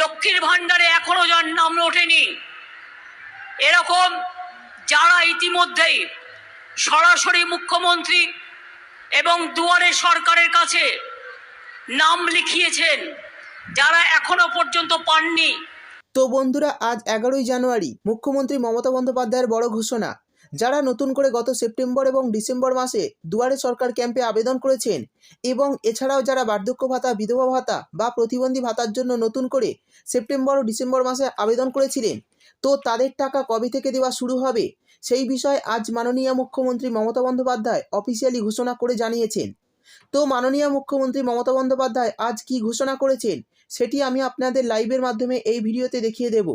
লক্ষ্মীর ভাণ্ডারে এখনও যার নাম ওঠেনি। এরকম যারা ইতিমধ্যেই সরাসরি মুখ্যমন্ত্রী এবং দুয়ারে সরকারের কাছে নাম লিখিয়েছেন, যারা এখনও পর্যন্ত পাননি। তো বন্ধুরা, আজ এগারোই জানুয়ারি, মুখ্যমন্ত্রী মমতা বন্দ্যোপাধ্যায়ের বড় ঘোষণা। যারা নতুন করে গত সেপ্টেম্বর এবং ডিসেম্বর মাসে দুয়ারে সরকার ক্যাম্পে আবেদন করেছেন এবং এছাড়াও যারা বার্ধক্য ভাতা, বিধবা ভাতা বা প্রতিবন্ধী ভাতার জন্য নতুন করে সেপ্টেম্বর ও ডিসেম্বর মাসে আবেদন করেছিলেন, তো তাদের টাকা কবে থেকে দেওয়া শুরু হবে? সেই বিষয়ে আজ মাননীয় মুখ্যমন্ত্রী মমতা বন্দ্যোপাধ্যায় অফিসিয়ালি ঘোষণা করে জানিয়েছেন। তো মাননীয় মুখ্যমন্ত্রী মমতা বন্দ্যোপাধ্যায় আজ কি ঘোষণা করেছেন, সেটি আমি আপনাদের লাইভের মাধ্যমে এই ভিডিওতে দেখিয়ে দেব।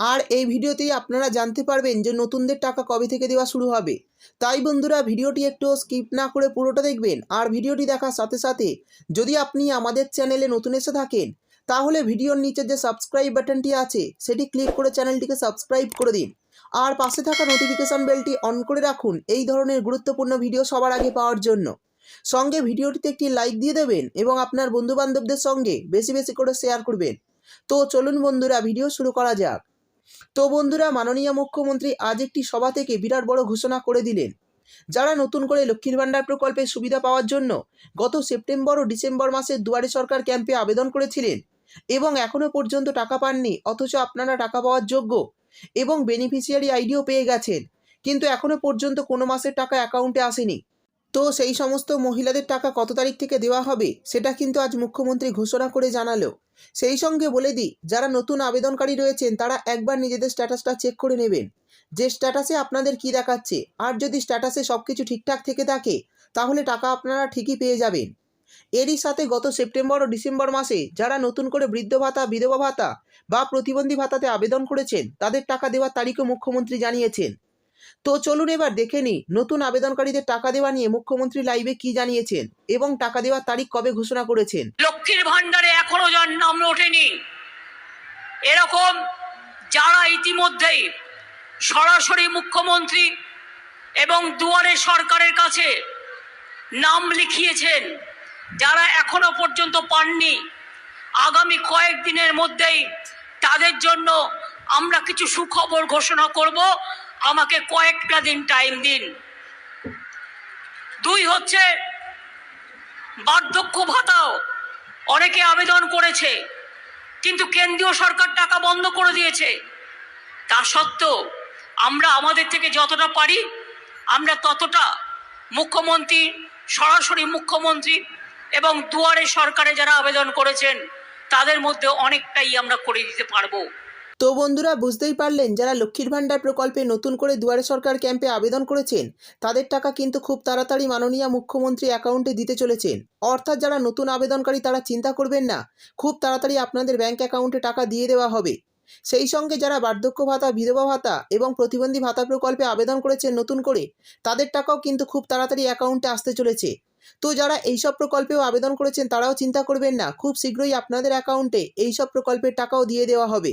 আর এই ভিডিওতেই আপনারা জানতে পারবেন যে নতুনদের টাকা কবে থেকে দেওয়া শুরু হবে। তাই বন্ধুরা, ভিডিওটি একটু স্কিপ না করে পুরোটা দেখবেন আর ভিডিওটি দেখার সাথে সাথে যদি আপনি আমাদের চ্যানেলে নতুন এসে থাকেন, তাহলে ভিডিওর নিচে যে সাবস্ক্রাইব বাটনটি আছে, সেটি ক্লিক করে চ্যানেলটিকে সাবস্ক্রাইব করে দিন। আর পাশে থাকা নোটিফিকেশান বেলটি অন করে রাখুন এই ধরনের গুরুত্বপূর্ণ ভিডিও সবার আগে পাওয়ার জন্য। সঙ্গে ভিডিওটিতে একটি লাইক দিয়ে দেবেন এবং আপনার বন্ধুবান্ধবদের সঙ্গে বেশি বেশি করে শেয়ার করবেন। তো চলুন বন্ধুরা, ভিডিও শুরু করা যাক। তো বন্ধুরা, মাননীয় মুখ্যমন্ত্রী আজ একটি সভা থেকে বিরাট বড় ঘোষণা করে দিলেন। যারা নতুন করে লক্ষ্মীর ভাণ্ডার প্রকল্পের সুবিধা পাওয়ার জন্য গত সেপ্টেম্বর ও ডিসেম্বর মাসে দুয়ারে সরকার ক্যাম্পে আবেদন করেছিলেন এবং এখনও পর্যন্ত টাকা পাননি, অথচ আপনারা টাকা পাওয়ার যোগ্য এবং বেনিফিশিয়ারি আইডিও পেয়ে গেছেন। কিন্তু এখনও পর্যন্ত কোনো মাসের টাকা অ্যাকাউন্টে আসেনি। তো সেই সমস্ত মহিলাদের টাকা কত তারিখ থেকে দেওয়া হবে, সেটা কিন্তু আজ মুখ্যমন্ত্রী ঘোষণা করে জানালো। সেই সঙ্গে বলে দিই, যারা নতুন আবেদনকারী রয়েছেন, তারা একবার নিজেদের স্ট্যাটাসটা চেক করে নেবেন। যে স্ট্যাটাসে আপনাদের কি দেখাচ্ছে, আর যদি স্ট্যাটাসে সব কিছু ঠিকঠাক থেকে থাকে, তাহলে টাকা আপনারা ঠিকই পেয়ে যাবেন। এরই সাথে গত সেপ্টেম্বর ও ডিসেম্বর মাসে যারা নতুন করে বৃদ্ধ ভাতা, বিধবা ভাতা বা প্রতিবন্ধী ভাতাতে আবেদন করেছেন, তাদের টাকা দেওয়ার তারিখও মুখ্যমন্ত্রী জানিয়েছেন। তো চলুন এবার দেখে নিই, নতুন আবেদনকারীদের টাকা দেওয়া নিয়ে মুখ্যমন্ত্রী লাইভে কি জানিয়েছেন এবং টাকা দেওয়ার তারিখ কবে ঘোষণা করেছেন? লক্ষ্মীর ভাণ্ডারে এখনও যার নাম ওঠেনি। এরকম যারা ইতিমধ্যেই সরাসরি মুখ্যমন্ত্রী এবং দুয়ারে সরকারের কাছে নাম লিখিয়েছেন, যারা এখনও পর্যন্ত পাননি, আগামী কয়েকদিনের মধ্যেই তাদের জন্য আমরা কিছু সুখবর ঘোষণা করব। আমাকে কয়েকটা দিন টাইম দিন। দুই হচ্ছে, বার্ধক্য ভাতাও অনেকে আবেদন করেছে, কিন্তু কেন্দ্রীয় সরকার টাকা বন্ধ করে দিয়েছে। তা সত্ত্বেও আমরা আমাদের থেকে যতটা পারি, আমরা ততটা মুখ্যমন্ত্রী, সরাসরি মুখ্যমন্ত্রী এবং দুয়ারে সরকারে যারা আবেদন করেছেন, তাদের মধ্যে অনেকটাই আমরা করে দিতে পারব। তো বন্ধুরা, বুঝতেই পারলেন, যারা লক্ষ্মীর ভাণ্ডার প্রকল্পে নতুন করে দুয়ারে সরকার ক্যাম্পে আবেদন করেছেন, তাদের টাকা কিন্তু খুব তাড়াতাড়ি মাননীয় মুখ্যমন্ত্রী অ্যাকাউন্টে দিতে চলেছেন। অর্থাৎ যারা নতুন আবেদনকারী, তারা চিন্তা করবেন না, খুব তাড়াতাড়ি আপনাদের ব্যাংক অ্যাকাউন্টে টাকা দিয়ে দেওয়া হবে। সেই সঙ্গে যারা বার্ধক্য ভাতা, বিধবা ভাতা এবং প্রতিবন্ধী ভাতা প্রকল্পে আবেদন করেছেন নতুন করে, তাদের টাকাও কিন্তু খুব তাড়াতাড়ি অ্যাকাউন্টে আসতে চলেছে। তো যারা এইসব প্রকল্পেও আবেদন করেছেন, তারাও চিন্তা করবেন না, খুব শীঘ্রই আপনাদের অ্যাকাউন্টে এইসব প্রকল্পের টাকাও দিয়ে দেওয়া হবে।